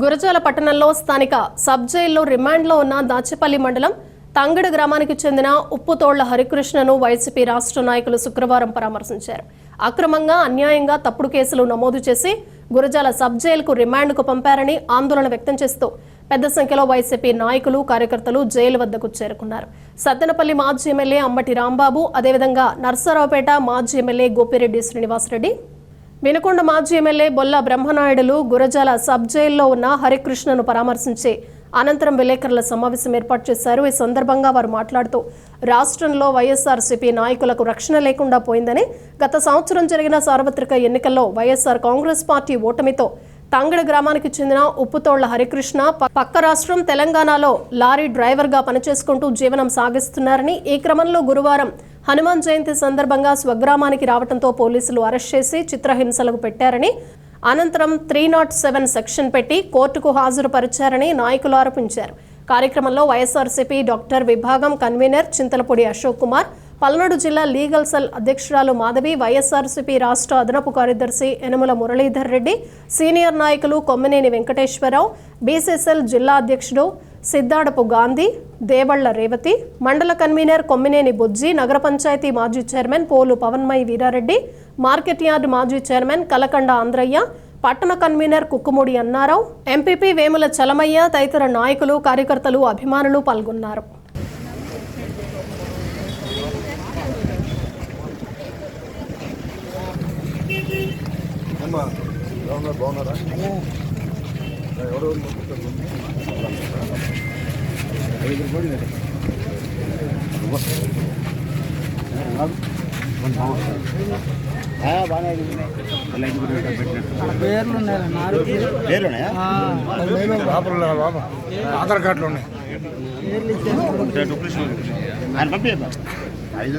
గురజాల పట్టణంలో స్థానిక సబ్ జైల్లో రిమాండ్లో ఉన్న దాచేపల్లి మండలం తంగడు గ్రామానికి చెందిన ఉప్పుతోళ్ళ హరికృష్ణను వైసీపీ రాష్ట్ర నాయకులు శుక్రవారం పరామర్శించారు. అక్రమంగా అన్యాయంగా తప్పుడు కేసులు నమోదు చేసి గురజాల సబ్ జైలుకు రిమాండ్కు పంపారని ఆందోళన వ్యక్తం చేస్తూ పెద్ద సంఖ్యలో వైసీపీ నాయకులు కార్యకర్తలు జైలు వద్దకు చేరుకున్నారు. సత్తెనపల్లి మాజీ ఎమ్మెల్యే అంబటి రాంబాబు అదేవిధంగా నర్సరావుపేట మాజీ ఎమ్మెల్యే గోపిరెడ్డి శ్రీనివాసరెడ్డి వినకొండ మాజీ ఎమ్మెల్యే బొల్ల బ్రహ్మనాయుడులు గురజాల సబ్ జైల్లో ఉన్న హరికృష్ణను పరామర్శించి అనంతరం విలేకరుల సమావేశం ఏర్పాటు చేశారు. ఈ సందర్భంగా వారు మాట్లాడుతూ రాష్ట్రంలో వైఎస్ఆర్సీపీ నాయకులకు రక్షణ లేకుండా పోయిందని గత సంవత్సరం జరిగిన సార్వత్రిక ఎన్నికల్లో వైఎస్ఆర్ కాంగ్రెస్ పార్టీ ఓటమితో తంగడ గ్రామానికి చెందిన ఉప్పుతోళ్ళ హరికృష్ణ పక్క రాష్ట్రం తెలంగాణలో లారీ డ్రైవర్గా పనిచేసుకుంటూ జీవనం సాగిస్తున్నారని ఈ క్రమంలో గురువారం హనుమాన్ జయంతి సందర్భంగా స్వగ్రామానికి రావడంతో పోలీసులు అరెస్ట్ చేసి చిత్రహింసలకు పెట్టారని అనంతరం త్రీ నాట్ సెవెన్ సెక్షన్ పెట్టి కోర్టుకు హాజరుపరిచారని నాయకులు ఆరోపించారు. కార్యక్రమంలో వైఎస్ఆర్సీపీ డాక్టర్ విభాగం కన్వీనర్ చింతలపూడి అశోక్ కుమార్ పల్నాడు జిల్లా లీగల్ సెల్ అధ్యక్షురాలు మాధవి వైఎస్ఆర్సీపీ రాష్ట్ర అదనపు కార్యదర్శి యనమల మురళీధర్ రెడ్డి సీనియర్ నాయకులు కొమ్మినేని వెంకటేశ్వరరావు బీసీసీఎల్ జిల్లా అధ్యక్షుడు సిద్దాడపు గాంధీ దేవళ్ళ రేవతి మండల కన్వీనర్ కొమ్మినేని బుజ్జి నగర పంచాయతీ మాజీ chairman Polu Pavanmayi Veerareddy market yard మాజీ చైర్మన్ కలకండ ఆంధ్రయ్య పట్టణ కన్వీనర్ కుక్కుమూడి అన్నారావు ఎంపీపీ వేముల చలమయ్య తదితర నాయకులు కార్యకర్తలు అభిమానులు పాల్గొన్నారు. అమ్మా బాగున్నారు బాగున్నారా? ఎవరు ఐదు రూపాయలు బాబా? ఆధార్ కార్డులు ఉన్నాయి. ఆయన పంపించమ్మా. ఐదు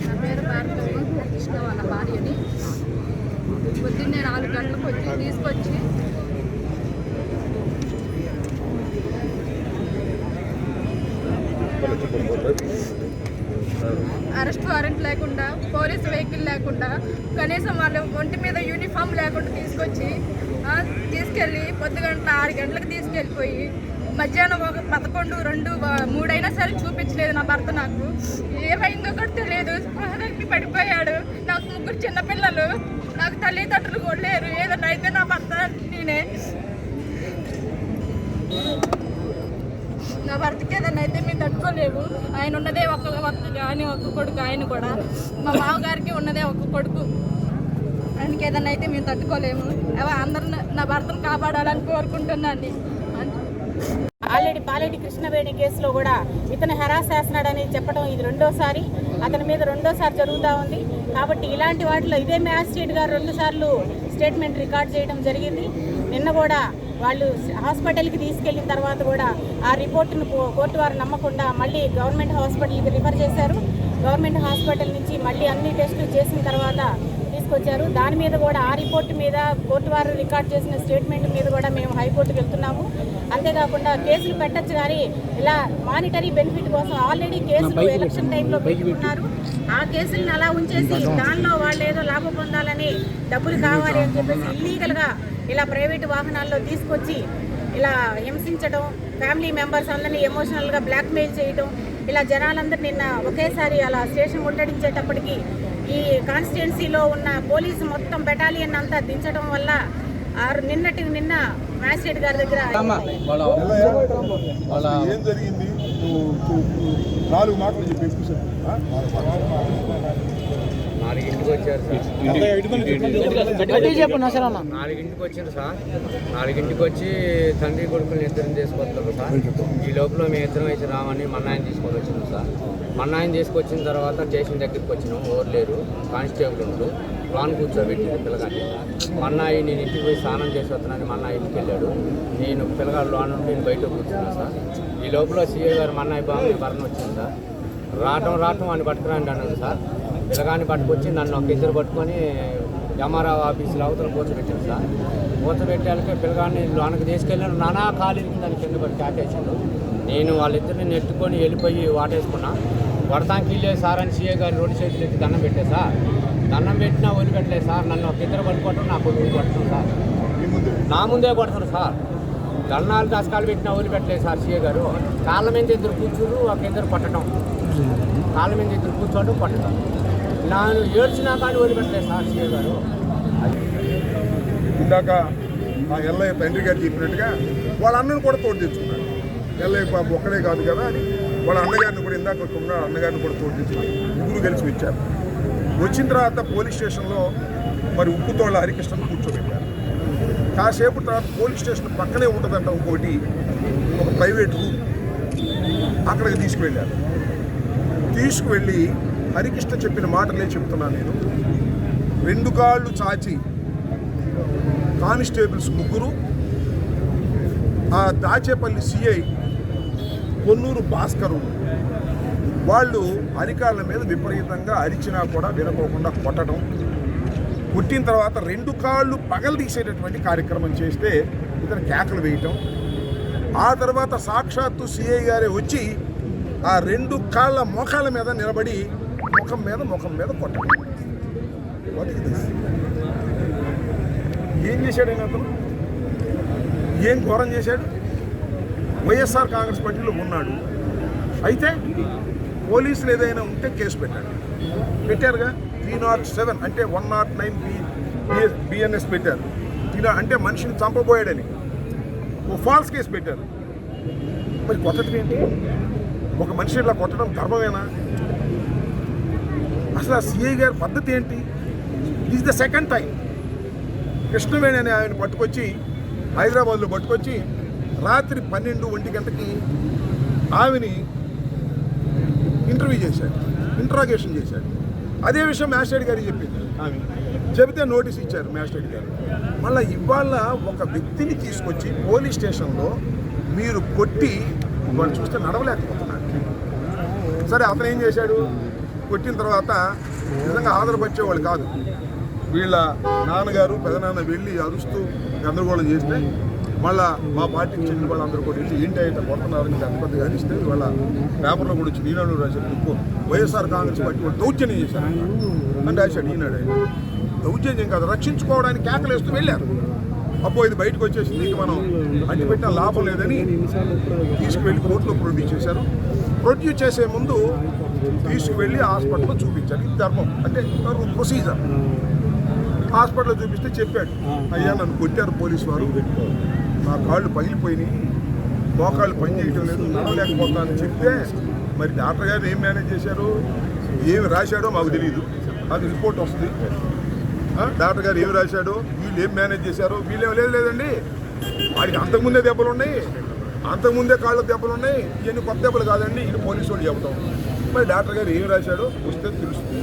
నా పేరు భార్గవి కృష్ణ వాళ్ళ భార్యని పొద్దున్నే నాలుగు గంటలకు వచ్చి తీసుకొచ్చి అరెస్ట్ వారెంట్ లేకుండా పోలీస్ వెహికల్ లేకుండా కనీసం వాళ్ళు ఒంటి మీద యూనిఫామ్ లేకుండా తీసుకొచ్చి తీసుకెళ్ళి పొద్దుగంట ఆరు గంటలకు తీసుకెళ్ళిపోయి మధ్యాహ్నం ఒక పదకొండు రెండు మూడైనా సరే చూపించలేదు నా భర్త నాకు. ఏమైందో కూడా తెలియదు. స్పృహకి పడిపోయాడు. నాకు ముగ్గురు చిన్నపిల్లలు. నాకు తల్లిదండ్రులు కూడా లేరు. ఏదన్నా అయితే నా భర్త నేనే. నా భర్తకి ఏదైనా అయితే మేము తట్టుకోలేము. ఆయన ఉన్నదే ఒక ఒక్క ఆయన ఒక కొడుకు ఆయన కూడా. మా మామగారికి ఉన్నదే ఒక కొడుకు. ఆయనకి ఏదైనా అయితే మేము తట్టుకోలేము. అవ అందరూ నా- భర్తను కాపాడాలని కోరుకుంటున్నాను. ఆల్రెడీ పాలెటి కృష్ణవేణి కేసులో కూడా ఇతను హెరాస్ చేస్తున్నాడని చెప్పడం ఇది రెండోసారి. అతని మీద రెండోసారి జరుగుతూ ఉంది. కాబట్టి ఇలాంటి వాటిలో ఇదే మ్యాజిస్ట్రేట్ గారు రెండుసార్లు స్టేట్మెంట్ రికార్డ్ చేయడం జరిగింది. నిన్న కూడా వాళ్ళు హాస్పిటల్కి తీసుకెళ్ళిన తర్వాత కూడా ఆ రిపోర్టును కోర్టు వారు నమ్మకుండా మళ్ళీ గవర్నమెంట్ హాస్పిటల్కి రిఫర్ చేశారు. గవర్నమెంట్ హాస్పిటల్ నుంచి మళ్ళీ అన్ని టెస్టులు చేసిన తర్వాత తీసుకొచ్చారు. దాని మీద కూడా ఆ రిపోర్ట్ మీద కోర్టు వారు రికార్డ్ చేసిన స్టేట్మెంట్ మీద కూడా మేము హైకోర్టుకి వెళ్తున్నాము. అంతేకాకుండా కేసులు పెట్టచ్చు కానీ ఇలా మానిటరీ బెనిఫిట్ కోసం ఆల్రెడీ కేసులు ఎలక్షన్ టైంలో పెట్టుకున్నారు. ఆ కేసులను అలా ఉంచేసి దానిలో వాళ్ళు ఏదో లాభం పొందాలని డబ్బులు కావాలి అని చెప్పేసి ఇల్లీగల్గా ఇలా ప్రైవేట్ వాహనాల్లో తీసుకొచ్చి ఇలా హింసించడం ఫ్యామిలీ మెంబర్స్ అందరినీ ఎమోషనల్గా బ్లాక్మెయిల్ చేయడం ఇలా జనాలందరూ నిన్న ఒకేసారి అలా స్టేషన్ ముట్టడించేటప్పటికి ఈ కాన్స్టిట్యున్సీలో ఉన్న పోలీసు మొత్తం బెటాలియన్ అంతా దించడం వల్ల ఆరు నిన్నటి నిన్న మ్యాజిస్ట్రేట్ గారి దగ్గర ఏం జరిగింది? నాలుగు మాటలు చెప్పి? నాలుగింటికి వచ్చారు సార్. నాలుగింటికి వచ్చారు సార్. నాలుగింటికి వచ్చి తండ్రి కొడుకుని ఇద్దరిని తీసుకొస్తారు సార్. ఈ లోపల మేము ఇద్దరం వచ్చి రామని మన్నాయన తీసుకొని వచ్చినాం సార్. మన్నాయన తీసుకొచ్చిన తర్వాత స్టేషన్ దగ్గరికి వచ్చినాం. ఎవరు లేరు. కానిస్టేబుల్ ఉండు. లోన్ కూర్చోబెట్టింది పిల్లగాడిని. మన్నాయి నేను ఇంటికి పోయి స్నానం చేసి వస్తున్నాను మన్నాయి ఇంటికి వెళ్ళాడు. నేను పిల్లగాడు లోన్ ఉండి నేను బయట కూర్చున్నాను సార్. ఈ లోపల సీఏ గారు మన్నాయి బాబు భరణం వచ్చింది సార్. రావటం రావటం అని పట్టుకురండి అన్నాను సార్. పిల్లగాని పట్టుకొచ్చి నన్ను ఒక ఇద్దరు పట్టుకొని ఎంఆర్ఆర్ ఆఫీసులో అవతల కూర్చోబెట్టాను సార్. కూర్చోబెట్టాక పిల్లగాడిని లోనకి తీసుకెళ్ళాను. నానా ఖాళీ దాని కింద పడి కాటేసాడు నేను వాళ్ళిద్దరిని నెట్టుకొని వెళ్ళిపోయి వాటేసుకున్నా. వడతానికి వెళ్ళే సార్ అని సీఏ గారు రోడ్డు చేతులు ఎత్తి దండం పెట్టే సార్. దండం పెట్టినా వదిలిపెట్టలేదు సార్. నన్ను ఒక ఇద్దరు పట్టుకోవటం నా కొడుకు కొట్టడం సార్. నా ముందే కొడతారు సార్. దండాలు దశకాలు పెట్టినా వదిలిపెట్టలేదు సార్ సీఏ గారు. కాళ్ళ మీద ఇద్దరు కూర్చుని ఒక ఇద్దరు పట్టడం కాళ్ళ మీద ఇద్దరు కూర్చోవడం పట్టడం నేను ఏడ్చినా కానీ వదిలిపెట్టలేదు సాక్షి గారు. ఇందాక ఆ ఎల్లయ్య తండ్రి గారు చెప్పినట్టుగా వాళ్ళ అన్నను కూడా తోడు తెచ్చుకున్నాడు ఎల్లయ్య బాబు ఒక్కడే కాదు కదా అని వాళ్ళ అన్నగారిని కూడా ఇందాక ఉన్నాడు అన్నగారిని కూడా తోడు తెచ్చుకుని ముగ్గురు కలిసి వచ్చారు. వచ్చిన తర్వాత పోలీస్ స్టేషన్లో మరి ఉప్పుతోళ్ళ హరికృష్ణను కూర్చోబెట్టారు. కాసేపు తర్వాత పోలీస్ స్టేషన్ పక్కనే ఉంటుందంట ఇంకోటి ఒక ప్రైవేట్ రూమ్. అక్కడికి తీసుకువెళ్ళారు. తీసుకువెళ్ళి హరికృష్ణ చెప్పిన మాటలే చెప్తున్నాను నేను. రెండు కాళ్ళు చాచి కానిస్టేబుల్స్ ముగ్గురు ఆ దాచేపల్లి సిఐ కొన్నూరు భాస్కరు. వాళ్ళు అరికాళ్ళ మీద విపరీతంగా అరిచినా కూడా వినకోకుండా కొట్టడం. కొట్టిన తర్వాత రెండు కాళ్ళు పగలు తీసేటటువంటి కార్యక్రమం చేస్తే ఇతను కేకలు వేయటం. ఆ తర్వాత సాక్షాత్తు సిఐ గారే వచ్చి ఆ రెండు కాళ్ళ మోకాళ్ళ మీద నిలబడి ముఖం మీద ముఖం మీద కొట్టడం. ఏం చేశాడు ఆయన అతను? ఏం ఘోరం చేశాడు? వైఎస్ఆర్ కాంగ్రెస్ పార్టీలో ఉన్నాడు. అయితే పోలీసులు ఏదైనా ఉంటే కేసు పెట్టాడు. పెట్టారుగా? త్రీ నాట్ సెవెన్ అంటే one nought nine B BNS పెట్టారు. ఇలా అంటే మనిషిని చంపబోయాడని. ఓ ఫాల్స్ కేసు పెట్టారు. మరి కొత్తది ఏంటి? ఒక మనిషి ఇలా కొట్టడం ధర్మమేనా? అసలు ఆ సిఐ గారి పద్ధతి ఏంటి? Is the second time Krishnaveni అనే ఆయన పట్టుకొచ్చి హైదరాబాద్లో పట్టుకొచ్చి రాత్రి పన్నెండు ఒంటి గంటకి ఆమెని ఇంటర్వ్యూ చేశాడు ఇంట్రాగేషన్ చేశాడు. అదే విషయం మ్యాజిస్ట్రేట్ గారికి చెప్పింది. ఆమె. చెబితే నోటీస్ ఇచ్చారు మ్యాజిస్ట్రేట్ గారు. మళ్ళీ ఇవాళ ఒక వ్యక్తిని తీసుకొచ్చి పోలీస్ స్టేషన్లో మీరు కొట్టి వాళ్ళు చూస్తే నడవలేకపోతున్నారు. సరే అతను ఏం చేశాడు? కొట్టిన తర్వాత నిజంగా ఆదరపరిచేవాళ్ళు కాదు. వీళ్ళ నాన్నగారు పెదనాన్న వెళ్ళి అరుస్తూ గందరగోళం చేస్తే మళ్ళా మా పార్టీకి చెందిన వాళ్ళందరూ కూడా వెళ్ళి ఏంటి అయితే కొడుతున్నారని పెద్ద పెద్దగా అనిస్తే వాళ్ళ పేపర్లో కూడా వచ్చి ఈనాడు రాశారు ఎక్కువ వైఎస్ఆర్ కాంగ్రెస్ పార్టీ వాళ్ళు దౌర్జన్యం చేశారు. అని రాశాడు ఈనాడు ఆయన. దౌర్జన్యం కాదు రక్షించుకోవడానికి కేకలేస్తూ వెళ్ళారు. అబ్బో ఇది బయటకు వచ్చేసింది ఇక మనం అడ్డు పెట్టిన లాభం లేదని తీసుకువెళ్ళి కోర్టులో ప్రొడ్యూస్ చేశారు. ప్రొడ్యూస్ చేసే ముందు తీసుకువెళ్ళి హాస్పిటల్లో చూపించాలి. ఇది ధర్మం. అంటే ప్రొసీజర్? హాస్పిటల్లో చూపిస్తే చెప్పాడు. అయ్యా నన్ను కొట్టారు పోలీసు వారు. నా కాళ్ళు పగిలిపోయినాయి. మోకాళ్ళు పని చేయటం లేదు నడవలేకపోతున్నానని చెప్తే మరి డాక్టర్ గారు ఏం మేనేజ్ చేశారు? ఏమి రాశాడో మాకు తెలియదు అది రిపోర్ట్ వస్తుంది. డాక్టర్ గారు ఏమి రాశాడో వీళ్ళు ఏం మేనేజ్ చేశారో వీళ్ళు లేదు లేదండి. వాడికి అంతకుముందే దెబ్బలు ఉన్నాయి అంతకుముందే కాళ్ళ దెబ్బలు ఉన్నాయి ఇవన్నీ కొత్త దెబ్బలు కాదండి. ఇది పోలీసు వాళ్ళు చెబుతాం. మరి డాక్టర్ గారు ఏం రాశాడో వస్తే తెలుస్తుంది.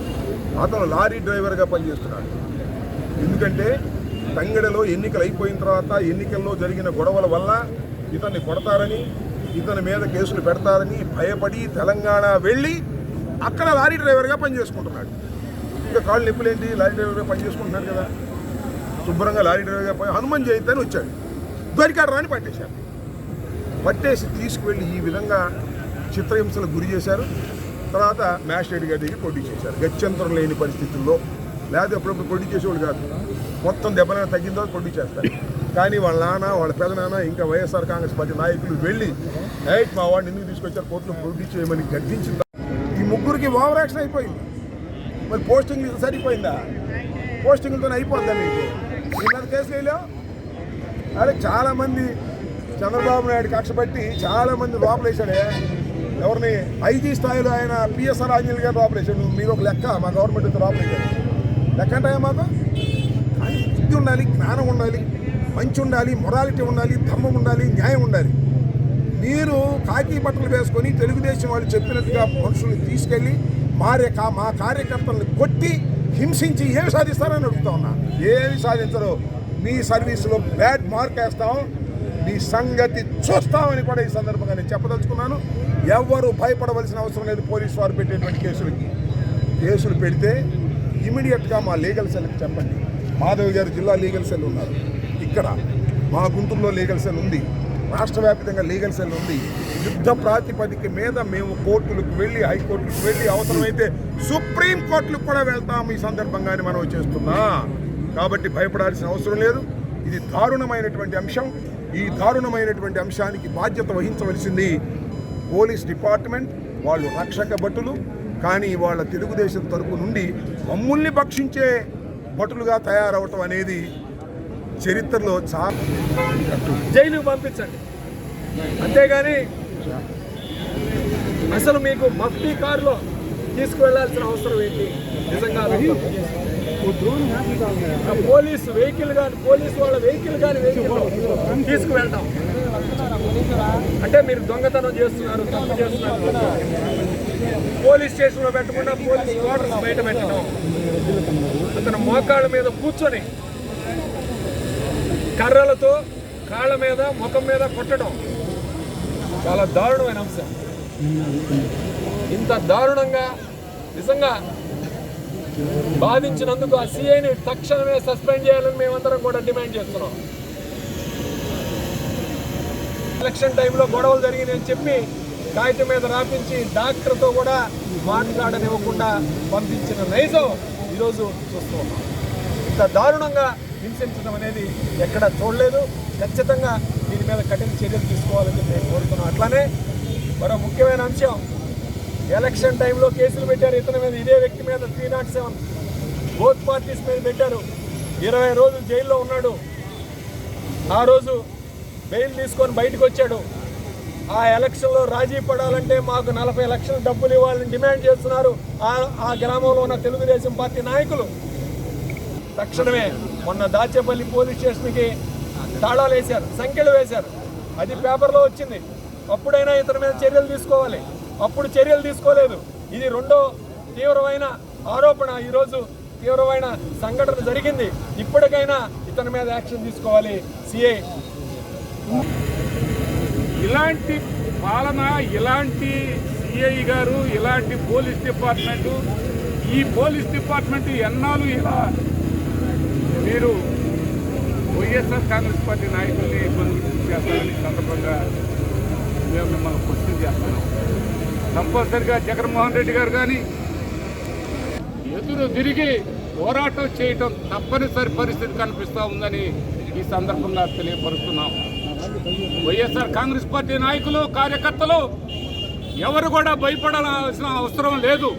అతను లారీ డ్రైవర్గా పనిచేస్తున్నాడు. ఎందుకంటే తంగడలో ఎన్నికలు అయిపోయిన తర్వాత ఎన్నికల్లో జరిగిన గొడవల వల్ల ఇతన్ని కొడతారని ఇతని మీద కేసులు పెడతారని భయపడి తెలంగాణ వెళ్ళి అక్కడ లారీ డ్రైవర్గా పనిచేసుకుంటున్నాడు. ఇంకా కాళ్ళు నొప్పులేంటి? లారీ డ్రైవర్గా పనిచేసుకుంటున్నాడు కదా. శుభ్రంగా లారీ డ్రైవర్గా పని హనుమాన్ జయంతి అని వచ్చాడు. దొరికాడు రాని పట్టేశారు పట్టేసి తీసుకువెళ్ళి ఈ విధంగా చిత్రహింసలకు గురి చేశారు. తర్వాత మ్యాజిస్ట్రేట్ గారి దగ్గర ప్రొడ్యూస్ చేశారు. గత్యంతరం లేని పరిస్థితుల్లో లేదా అప్పుడప్పుడు ప్రొడ్యూస్ చేసేవాళ్ళు కాదు. మొత్తం దెబ్బలైనా తర్వాత ప్రొడ్యూస్ చేస్తారు. కానీ వాళ్ళ నాన్న వాళ్ళ పెదనాన్న ఇంకా వైఎస్ఆర్ కాంగ్రెస్ పార్టీ నాయకులు వెళ్ళి ఎయిట్ మా వాడిని ఎందుకు తీసుకొచ్చారు? కోర్టులో ప్రొడ్యూస్ చేయమని గర్జించిన ఈ ముగ్గురికి ఓవర్ యాక్షన్ అయిపోయింది. మరి పోస్టింగ్ సరిపోయిందా? పోస్టింగ్తో అయిపోద్దా మీకు? మీ కేసు వేయలేవు? అదే చాలామంది చంద్రబాబు నాయుడు కక్షపట్టి చాలా మంది లోపలేశాడే. ఎవరిని ఐజీ స్థాయిలో ఆయన పిఎస్ఆర్ ఆంజనేయులు గారు లోపలేశాడు మీరు ఒక లెక్క మా గవర్నమెంట్ లోపలేశాడు లెక్క అంటే మాకు? కానీ బుద్ధి ఉండాలి జ్ఞానం ఉండాలి మంచి ఉండాలి మొరాలిటీ ఉండాలి ధర్మం ఉండాలి న్యాయం ఉండాలి. మీరు కాకి బట్టలు వేసుకొని తెలుగుదేశం వాళ్ళు చెప్పినట్టుగా మనుషుల్ని తీసుకెళ్ళి మారే కా మా కార్యకర్తలను కొట్టి హింసించి ఏమి సాధిస్తారని అడుగుతా ఉన్నా. ఏమి సాధించరు. మీ సర్వీసులో బ్యాడ్ మార్క్ వేస్తాం. ఈ సంగతి చూస్తామని కూడా ఈ సందర్భంగా నేను చెప్పదలుచుకున్నాను. ఎవరు భయపడవలసిన అవసరం లేదు. పోలీసు వారు పెట్టేటువంటి కేసులకి కేసులు పెడితే ఇమీడియట్గా మా లీగల్ సెల్కి చెప్పండి. మాధవ్ గారు జిల్లా లీగల్ సెల్ ఉన్నారు. ఇక్కడ మా గుంటూరులో లీగల్ సెల్ ఉంది. రాష్ట్ర వ్యాప్తంగా లీగల్ సెల్ ఉంది. యుద్ధ ప్రాతిపదిక మీద మేము కోర్టులకు వెళ్ళి హైకోర్టులకు వెళ్ళి అవసరమైతే సుప్రీం కోర్టులకు కూడా వెళ్తాము ఈ సందర్భంగానే మనం చేస్తున్నా. కాబట్టి భయపడాల్సిన అవసరం లేదు. ఇది దారుణమైనటువంటి అంశం. ఈ దారుణమైనటువంటి అంశానికి బాధ్యత వహించవలసింది పోలీస్ డిపార్ట్మెంట్ వాళ్ళు రక్షక భటులు కానీ వాళ్ళ తెలుగుదేశం తరపు నుండి మమ్మల్ని భక్షించే భటులుగా తయారవటం అనేది చరిత్రలో చాలా జైలు పంపించండి. అంతేగాని అసలు మీకు మఫ్టీ కారులో తీసుకువెళ్ళాల్సిన అవసరం ఏంటి? నిజంగా పోలీసు వెహికల్ కానీ పోలీసు వాళ్ళ వెహికల్ కానీ వెహికల్ తీసుకువెళ్తాం. అంటే మీరు దొంగతనం చేస్తున్నారు తప్పు చేస్తున్నారు. పోలీస్ స్టేషన్లో పెట్టకుండా పోలీస్ క్వార్టర్స్ బయట పెట్టడం. అతను మోకాళ్ళ మీద కూర్చొని కర్రలతో కాళ్ళ మీద ముఖం మీద కొట్టడం. చాలా దారుణమైన అంశం. ఇంత దారుణంగా నిజంగా బాధించినందుకు ఆ సీఐని తక్షణమే సస్పెండ్ చేయాలని మేమందరం కూడా డిమాండ్ చేస్తున్నాం. ఎలక్షన్ టైంలో గొడవలు జరిగినాయని చెప్పి కాగితం మీద రాపించి డాక్టర్తో కూడా మాట్లాడనివ్వకుండా పంపించిన నైజం ఈరోజు చూస్తూ ఉన్నాం. ఇంత దారుణంగా హింసించడం అనేది ఎక్కడా చూడలేదు. ఖచ్చితంగా దీని మీద కఠిన చర్యలు తీసుకోవాలని చెప్పి నేను కోరుతున్నాను అట్లానే మరో ముఖ్యమైన అంశం ఎలక్షన్ టైంలో కేసులు పెట్టారు. ఇతని మీద ఇదే వ్యక్తి మీద three nought seven both parties మీద పెట్టారు. ఇరవై రోజులు జైల్లో ఉన్నాడు. ఆ రోజు బెయిల్ తీసుకొని బయటకు వచ్చాడు. ఆ ఎలక్షన్లో రాజీ పడాలంటే మాకు నలభై లక్షల డబ్బులు ఇవ్వాలని డిమాండ్ చేస్తున్నారు ఆ ఆ గ్రామంలో ఉన్న తెలుగుదేశం పార్టీ నాయకులు. తక్షణమే మొన్న దాచేపల్లి పోలీస్ స్టేషన్కి తాళాలు వేశారు సంఖ్యలు వేశారు. అది పేపర్లో వచ్చింది. అప్పుడైనా ఇతని మీద చర్యలు తీసుకోవాలి. అప్పుడు చర్యలు తీసుకోలేదు. ఇది రెండో తీవ్రమైన ఆరోపణ. ఈరోజు తీవ్రమైన సంఘటన జరిగింది. ఇప్పటికైనా ఇతని మీద యాక్షన్ తీసుకోవాలి. సిఐ ఇలాంటి పాలన ఇలాంటి సిఐ గారు ఇలాంటి పోలీస్ డిపార్ట్మెంటు ఈ పోలీస్ డిపార్ట్మెంట్ ఎన్నాళ్ళు ఇలా మీరు వైఎస్ఆర్ కాంగ్రెస్ పార్టీ నాయకుల్ని ఇబ్బంది చేస్తారని సందర్భంగా మేము మిమ్మల్ని క్వశ్చన్ చేస్తున్నాం. కంపల్సరిగా జగన్మోహన్ రెడ్డి గారు కానీ ఎదురు తిరిగి పోరాటం చేయటం తప్పనిసరి పరిస్థితి కనిపిస్తూ ఉందని ఈ సందర్భంగా తెలియపరుస్తున్నాం. వైఎస్ఆర్ కాంగ్రెస్ పార్టీ నాయకులు కార్యకర్తలు ఎవరు కూడా భయపడాల్సిన అవసరం లేదు.